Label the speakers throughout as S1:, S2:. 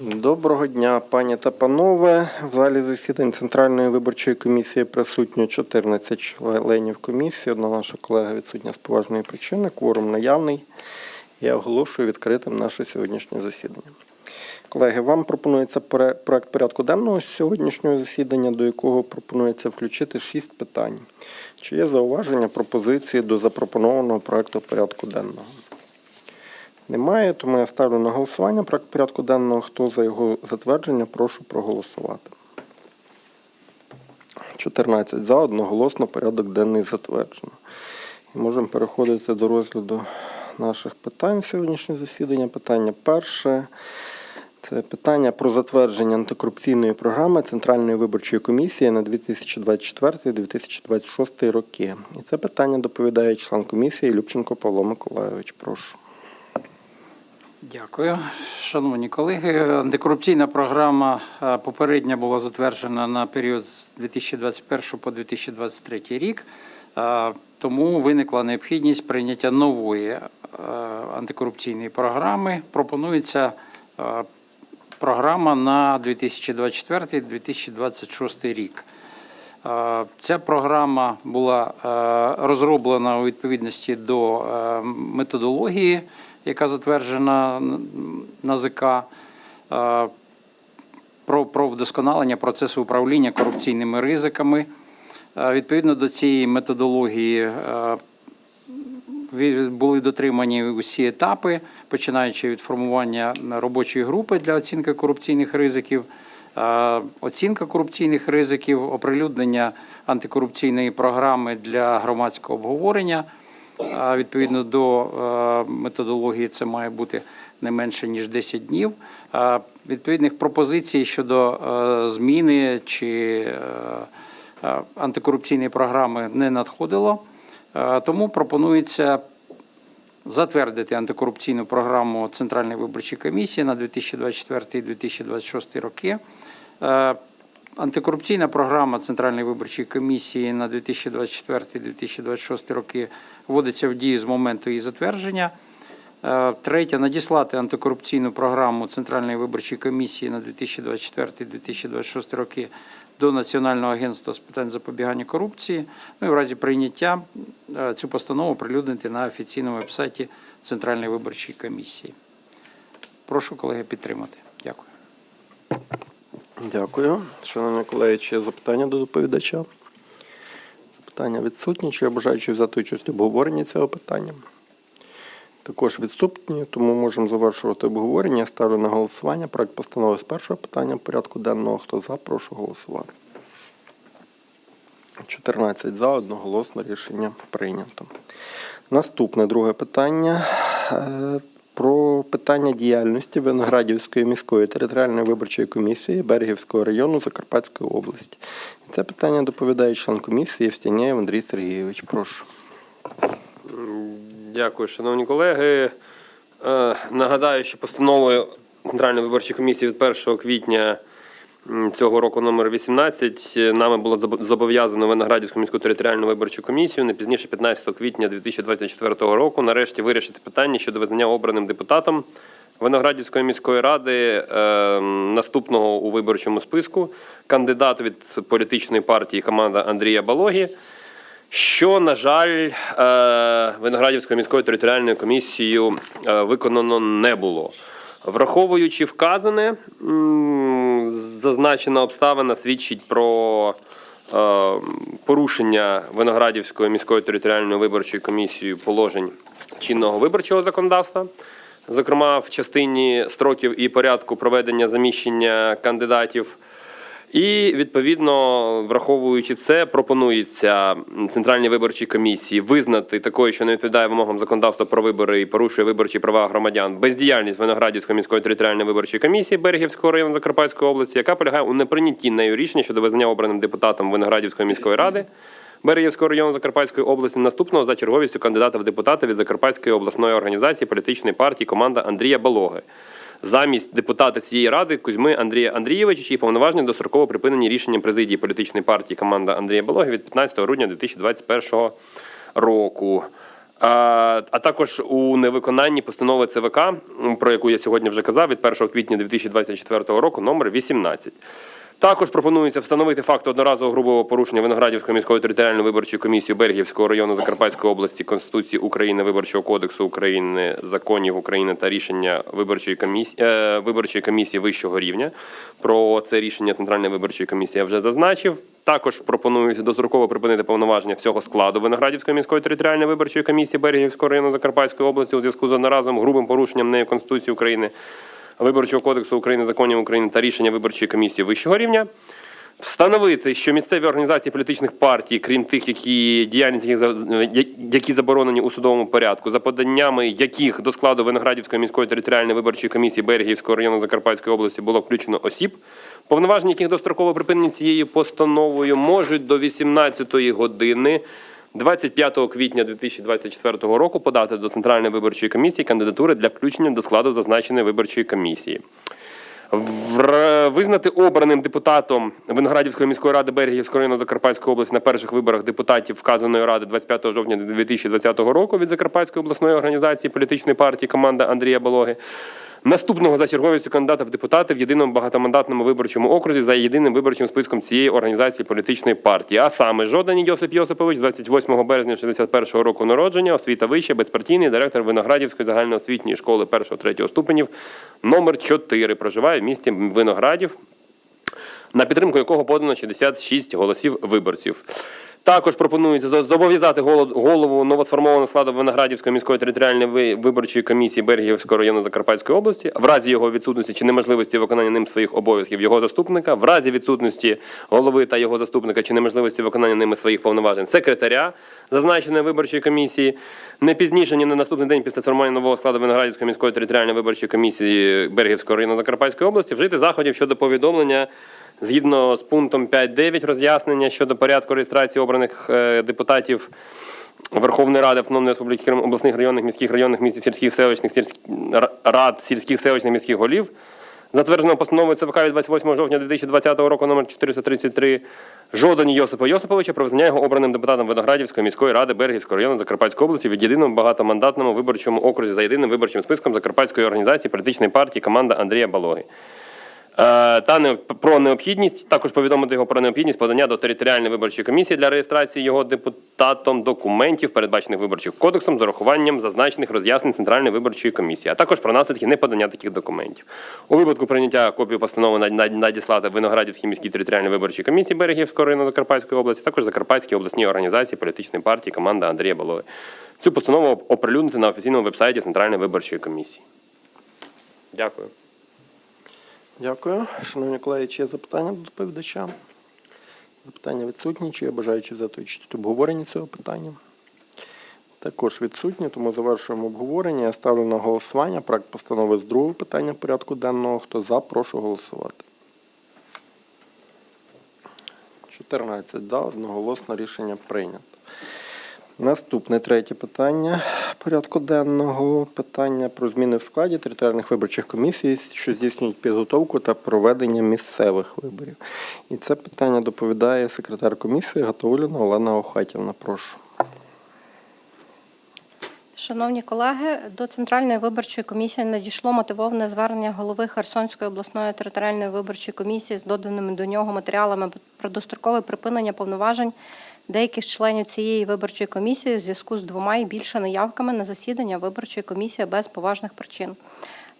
S1: Доброго дня, пані та панове. В залі засідань Центральної виборчої комісії присутньо 14 членів комісії. Одна наша колега відсутня з поважної причини. Кворум наявний. Я оголошую відкритим наше сьогоднішнє засідання. Колеги, вам пропонується проект порядку денного сьогоднішнього засідання, до якого пропонується включити шість питань. Чи є зауваження пропозиції до запропонованого проекту порядку денного? Немає, тому я ставлю на голосування проект порядку денного. Хто за його затвердження, прошу проголосувати. 14 за, одноголосно порядок денний затверджено. І можемо переходити до розгляду наших питань сьогоднішнього засідання. Питання перше. Це питання про затвердження антикорупційної програми Центральної виборчої комісії на 2024-2026 роки. І це питання доповідає член комісії Любченко Павло Миколайович. Прошу.
S2: Дякую, шановні колеги. Антикорупційна програма е, попередня була затверджена на період з 2021 по 2023 рік. Е, Тому виникла необхідність прийняття нової е, антикорупційної програми. Пропонується програма на 2024-2026 рік. Ця програма була розроблена у відповідності до методології, яка затверджена НАЗК, е, про, про вдосконалення процесу управління корупційними ризиками. Е, Відповідно до цієї методології е, були дотримані усі етапи, починаючи від формування робочої групи для оцінки корупційних ризиків, оцінка корупційних ризиків, оприлюднення антикорупційної програми для громадського обговорення. Відповідно до е, методології, це має бути не менше ніж 10 днів. Відповідних пропозицій щодо е, зміни чи е, антикорупційної програми не надходило. Тому пропонується затвердити антикорупційну програму Центральної виборчої комісії на 2024-2026 роки. Антикорупційна програма Центральної виборчої комісії на 2024-2026 роки вводиться в дію з моменту її затвердження. Е, Третє надіслати антикорупційну програму Центральної виборчої комісії на 2024-2026 роки до Національного агентства з питань запобігання корупції. Ну і в разі прийняття е, цю постанову прилюднити на офіційному вебсайті Центральної виборчої комісії. Прошу колеги підтримати. Дякую.
S1: Дякую. Шановні колеги, чи є запитання до доповідача? Питання відсутні. Чи є бажаючі взяти участь в обговоренні цього питання? Також відсутні, тому можемо завершувати обговорення. Я ставлю на голосування проект постанови з першого питання порядку денного. Хто за, прошу голосувати. 14 за, одноголосно рішення прийнято. Наступне друге питання. Про питання діяльності Виноградівської міської територіальної виборчої комісії Берегівського району Закарпатської області. Це питання доповідає член комісії Євстяняєв Андрій Сергійович. Прошу.
S3: Дякую, шановні колеги. Е, Нагадаю, що постановою Центральної виборчої комісії від 1 квітня цього року номер 18 е, нами було зобов'язано Виноградівську міську територіальну виборчу комісію не пізніше 15 квітня 2024 року. Нарешті вирішити питання щодо визнання обраним депутатом Виноградівської міської ради е, наступного у виборчому списку. Кандидату від політичної партії команда Андрія Балогі. Що, на жаль, е, Виноградівською міською територіальною комісією е, виконано не було. Враховуючи вказане, зазначена обставина свідчить про е, порушення Виноградівської міської територіальної виборчої комісією положень чинного виборчого законодавства, зокрема в частині строків і порядку проведення заміщення кандидатів. І відповідно, враховуючи це, пропонується Центральній виборчій комісії визнати такою, що не відповідає вимогам законодавства про вибори і порушує виборчі права громадян, бездіяльність Виноградівської міської територіальної виборчої комісії Берегівського району Закарпатської області, яка полягає у неприйнятті нею рішення щодо визнання обраним депутатом Виноградівської міської ради. Берегівського району Закарпатської області наступного за черговістю кандидата в депутати від Закарпатської обласної організації політичної партії команда Андрія Балоги замість депутата цієї ради Кузьми Андрія Андрійовича, чиї повноваження достроково припинені рішенням президії політичної партії команда Андрія Балоги від 15 грудня 2021 року. А, також у невиконанні постанови ЦВК, про яку я сьогодні вже казав, від 1 квітня 2024 року, номер 18. Також пропонується встановити факт одноразового грубого порушення Виноградівської міської територіальної виборчої комісії Бергівського району Закарпатської області Конституції України, Виборчого кодексу України, законів України та рішення виборчої комісії, е, виборчої комісії вищого рівня. Про це рішення Центральної виборчої комісії я вже зазначив. Також пропонується достроково припинити повноваження всього складу Виноградівської міської територіальної виборчої комісії Бергівського району Закарпатської області у зв'язку з одноразовим грубим порушенням нею Конституції України. Виборчого кодексу України, законів України та рішення виборчої комісії вищого рівня. Встановити, що місцеві організації політичних партій, крім тих, які діяльність які заборонені у судовому порядку, за поданнями яких до складу Виноградівської міської територіальної виборчої комісії Бергівського району Закарпатської області було включено осіб, повноваження яких достроково припинені цією постановою можуть до 18-ї години 25 квітня 2024 року подати до Центральної виборчої комісії кандидатури для включення до складу зазначеної виборчої комісії. Визнати обраним депутатом Виноградівської міської ради Бергівського району Закарпатської області на перших виборах депутатів вказаної ради 25 жовтня 2020 року від Закарпатської обласної організації політичної партії команда Андрія Балоги. Наступного за черговістю кандидата в депутати в єдиному багатомандатному виборчому окрузі за єдиним виборчим списком цієї організації політичної партії. А саме Жодані Йосип Йосипович, 28 березня 61 року народження, освіта вища, безпартійний директор Виноградівської загальноосвітньої школи 1-3 ступенів, номер 4. Проживає в місті Виноградів на підтримку якого подано 66 голосів виборців. Також пропонується зобов'язати голову новосформованого складу Виноградівської міської територіальної виборчої комісії Бергівського району Закарпатської області, в разі його відсутності чи неможливості виконання ним своїх обов'язків його заступника, в разі відсутності голови та його заступника чи неможливості виконання ними своїх повноважень секретаря зазначеної виборчої комісії, не пізніше ні на наступний день після сформування нового складу Виноградівської міської територіальної виборчої комісії Бергівського району Закарпатської області вжити заходів щодо повідомлення згідно з пунктом 5.9 роз'яснення щодо порядку реєстрації обраних е, депутатів Верховної Ради Автономної Республіки Крим, обласних районних, міських районних, міст, сільських, селищних, сільських рад, сільських, селищних, міських голів, затвердженого постановою ЦВК від 28 жовтня 2020 року номер 433 Жодані Йосипа Йосиповича про визнання його обраним депутатом Виноградівської міської ради Бергівського району Закарпатської області від єдиному багатомандатному виборчому окрузі за єдиним виборчим списком Закарпатської організації політичної партії команда Андрія Балоги. Е, Та не про необхідність також повідомити його про необхідність подання до територіальної виборчої комісії для реєстрації його депутатом документів, передбачених виборчим кодексом, з урахуванням зазначених роз'яснень Центральної виборчої комісії, а також про наслідки неподання таких документів. У випадку прийняття копію постанови над- над- надіслати Виноградівській міській територіальній виборчій комісії Берегівського району Закарпатської області, також Закарпатській обласній організації політичної партії команда Андрія Балови. Цю постанову оприлюднити на офіційному вебсайті Центральної виборчої комісії. Дякую.
S1: Дякую. Шановні колеги, чи є запитання до доповідача? Запитання відсутні, чи є бажаючі взяти участь в обговоренні цього питання? Також відсутні, тому завершуємо обговорення. Я ставлю на голосування проект постанови з другого питання порядку денного. Хто за, прошу голосувати. 14 за, одноголосно рішення прийнято. Наступне третє питання порядку денного. Питання про зміни в складі територіальних виборчих комісій, що здійснюють підготовку та проведення місцевих виборів. І це питання доповідає секретар комісії Гатоуліна Олена Охатівна. Прошу.
S4: Шановні колеги, до Центральної виборчої комісії надійшло мотивоване звернення голови Херсонської обласної територіальної виборчої комісії з доданими до нього матеріалами про дострокове припинення повноважень деяких членів цієї виборчої комісії в зв'язку з двома і більше наявками на засідання виборчої комісії без поважних причин.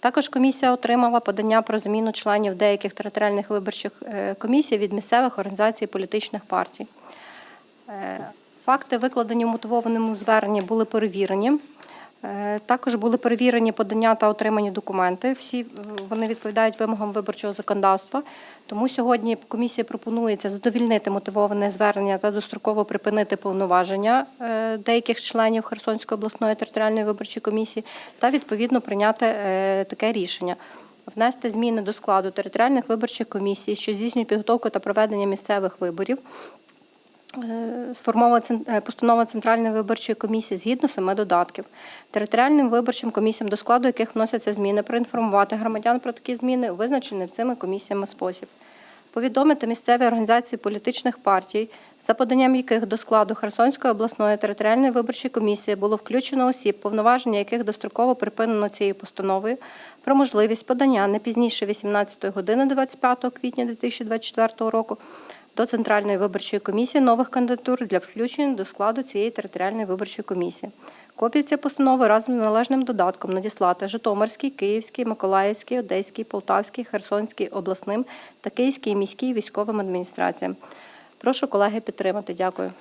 S4: Також комісія отримала подання про зміну членів деяких територіальних виборчих е, комісій від місцевих організацій політичних партій. Е, Факти, викладені в мотивованому зверненні, були перевірені. Е, Також були перевірені подання та отримані документи. Всі е, вони відповідають вимогам виборчого законодавства. Тому сьогодні комісія пропонується задовільнити мотивоване звернення та достроково припинити повноваження е, деяких членів Херсонської обласної територіальної виборчої комісії та відповідно прийняти таке рішення. Внести зміни до складу територіальних виборчих комісій, що здійснюють підготовку та проведення місцевих виборів, Сформована е, постанова Центральної виборчої комісії згідно семи додатків. Територіальним виборчим комісіям, до складу яких вносяться зміни, проінформувати громадян про такі зміни у визначений цими комісіями спосіб. Повідомити місцеві організації політичних партій за поданням яких до складу Херсонської обласної територіальної виборчої комісії було включено осіб, повноваження яких достроково припинено цією постановою, про можливість подання не пізніше 18 години 25 квітня 2024 року до Центральної виборчої комісії нових кандидатур для включення до складу цієї територіальної виборчої комісії. Копії цієї постанови разом з належним додатком надіслати Житомирській, Київській, Миколаївській, Одеській, Полтавській, Херсонській обласним та Київській міській військовим адміністраціям. Прошу колеги підтримати. Дякую.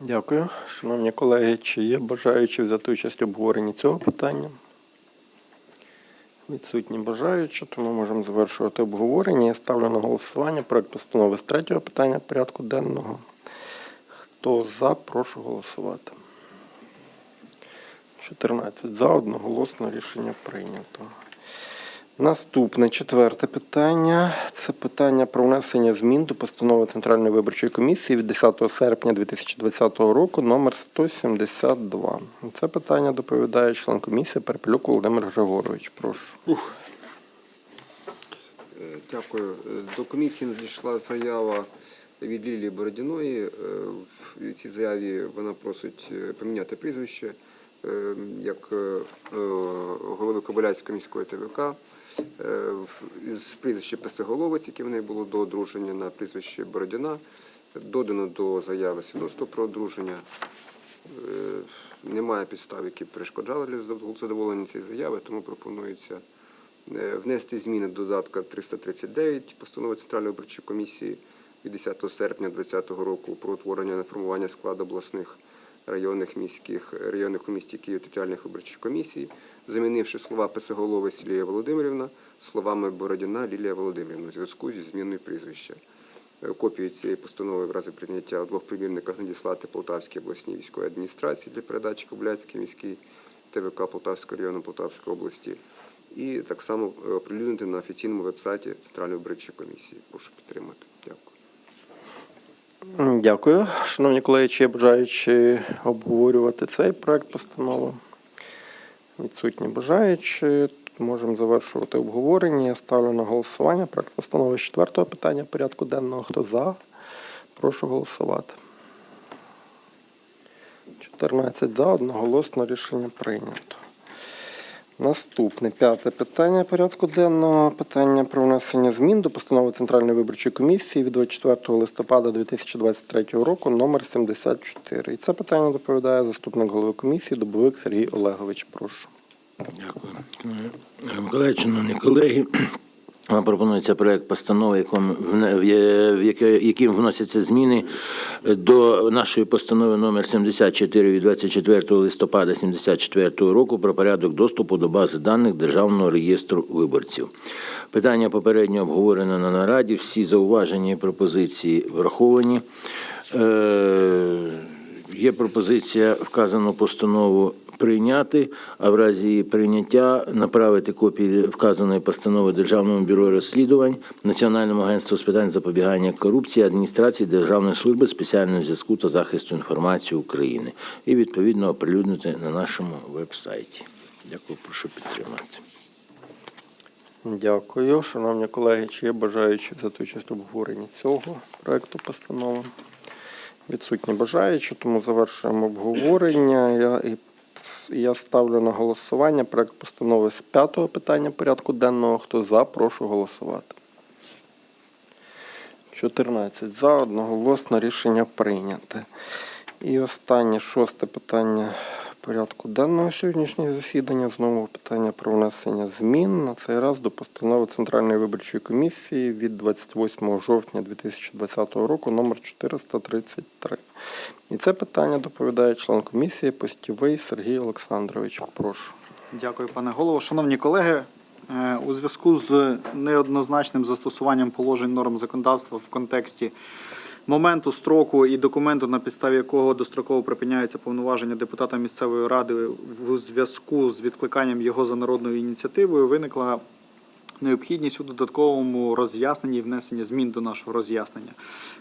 S1: Дякую. Шановні колеги, чи є бажаючі взяти участь в обговоренні цього питання? Відсутні бажаючі, тому можемо завершувати обговорення. Я ставлю на голосування проект постанови з третього питання порядку денного. Хто за, прошу голосувати. 14 за, одноголосно рішення прийнято. Наступне четверте питання це питання про внесення змін до постанови Центральної виборчої комісії від 10 серпня 2020 року номер 172. Це питання доповідає член комісії Перепелюк Володимир Григорович. Прошу.
S5: Е, Дякую. Е, До комісії надійшла заява від Лілії Бородіної. Е, В цій заяві вона просить поміняти прізвище як голови Кобиляцької міської ТВК з прізвища Песеголовець, яке в неї було до одруження, на прізвище Бородіна. Додано до заяви свідоцтво про одруження. Е, Немає підстав, які перешкоджали для задоволення цієї заяви, тому пропонується е, внести зміни до додатка 339 постанови Центральної виборчої комісії від 10 серпня 2020 року про утворення і формування складу обласних районних міських районних у місті Київ територіальних виборчих комісій, замінивши слова Песеголовець Лілія Володимирівна словами Бородіна Лілія Володимирівна у зв'язку зі зміною прізвища. Е, Копію цієї постанови в разі прийняття у двох примірниках надіслати Полтавській обласній військовій адміністрації для передачі Кобиляцькій міській ТВК Полтавського району Полтавської області. І так само е, оприлюднити на офіційному вебсайті Центральної виборчої комісії. Прошу підтримати. Дякую.
S1: Дякую. Шановні колеги, чи є бажаючі обговорювати цей проект постанови? Відсутні бажаючі. Можемо завершувати обговорення. Я ставлю на голосування проект постанови четвертого питання порядку денного. Хто за? Прошу голосувати. 14 за, одноголосно рішення прийнято. Наступне п'яте питання порядку денного. Питання про внесення змін до постанови Центральної виборчої комісії від 24 листопада 2023 року номер 74. І це питання доповідає заступник голови комісії Дубовик Сергій Олегович. Прошу.
S6: Дякую. Е, Миколаївич, шановні колеги, вам пропонується проект постанови, якому в яким вносяться зміни до нашої постанови номер 74 від 24 листопада 74 року про порядок доступу до бази даних Державного реєстру виборців. Питання попередньо обговорено на нараді. Всі зауваження і пропозиції враховані. Е, Є пропозиція вказану постанову прийняти, а в разі її прийняття направити копії вказаної постанови Державному бюро розслідувань, Національному агентству з питань запобігання корупції, адміністрації Державної служби спеціального зв'язку та захисту інформації України і відповідно оприлюднити на нашому веб-сайті. Дякую, прошу підтримати.
S1: Дякую. Шановні колеги, чи є бажаючі взяти участь в обговоренні цього проекту постанови? Відсутні бажаючі, тому завершуємо обговорення. Я, і, я ставлю на голосування проект постанови з п'ятого питання порядку денного. Хто за, прошу голосувати. 14 за, одноголосно рішення прийняте. І останнє шосте питання порядку денного сьогоднішнього засідання. Знову питання про внесення змін на цей раз до постанови Центральної виборчої комісії від 28 жовтня 2020 року номер 433. І це питання доповідає член комісії Постівий Сергій Олександрович. Прошу.
S7: Дякую, пане голово. Шановні колеги, е, у зв'язку з неоднозначним застосуванням положень норм законодавства в контексті моменту строку і документу, на підставі якого достроково припиняються повноваження депутата місцевої ради в зв'язку з відкликанням його за народною ініціативою, виникла необхідність у додатковому роз'ясненні і внесенні змін до нашого роз'яснення.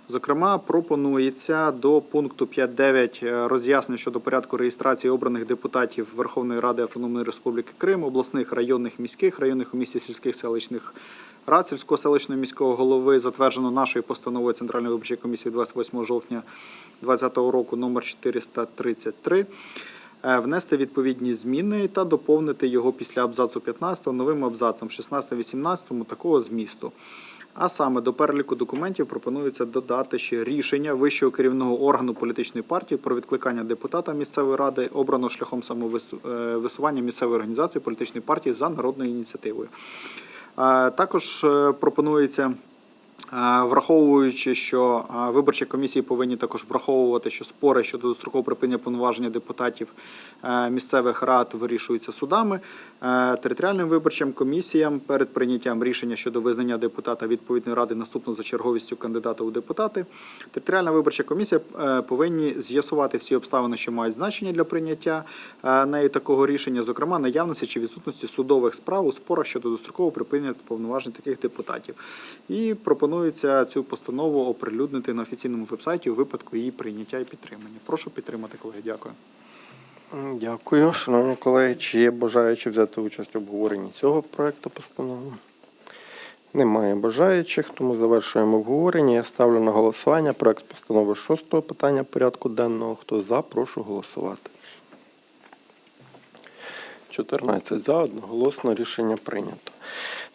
S7: Зокрема, пропонується до пункту 5.9 роз'яснення щодо порядку реєстрації обраних депутатів Верховної Ради Автономної Республіки Крим, обласних районних міських, районних у місті сільських селищних Рацівського селищного міського голови, затверджено нашою постановою Центральної виборчої комісії 28 жовтня 2020 року номер 433. Е, Внести відповідні зміни та доповнити його після абзацу 15 новим абзацом 16-18 такого змісту. А саме до переліку документів пропонується додати ще рішення вищого керівного органу політичної партії про відкликання депутата місцевої ради, обрано шляхом самовисування місцевої організації політичної партії за народною ініціативою. Також е, пропонується. Е, Враховуючи, що е, виборчі комісії повинні також враховувати, що спори щодо дострокового припинення повноваження депутатів е, місцевих рад вирішуються судами, територіальним виборчим комісіям перед прийняттям рішення щодо визнання депутата відповідної ради наступно за черговістю кандидата у депутати. Територіальна виборча комісія повинні з'ясувати всі обставини, що мають значення для прийняття нею такого рішення, зокрема наявності чи відсутності судових справ у спорах щодо дострокового припинення повноважень таких депутатів. І пропонується цю постанову оприлюднити на офіційному вебсайті у випадку її прийняття і підтримання. Прошу підтримати, колеги. Дякую.
S1: Дякую, шановні колеги. Чи є бажаючі взяти участь в обговоренні цього проекту постанови? Немає бажаючих, тому завершуємо обговорення. Я ставлю на голосування проект постанови шостого питання порядку денного. Хто за, прошу голосувати. 14 за, одноголосно рішення прийнято.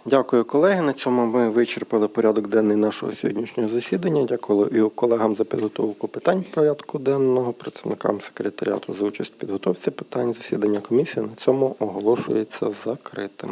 S1: Дякую, колеги. На цьому ми вичерпали порядок денний нашого сьогоднішнього засідання. Дякую колегам за підготовку питань порядку денного, працівникам секретаріату за участь в підготовці питань. Засідання комісії на цьому оголошується закритим.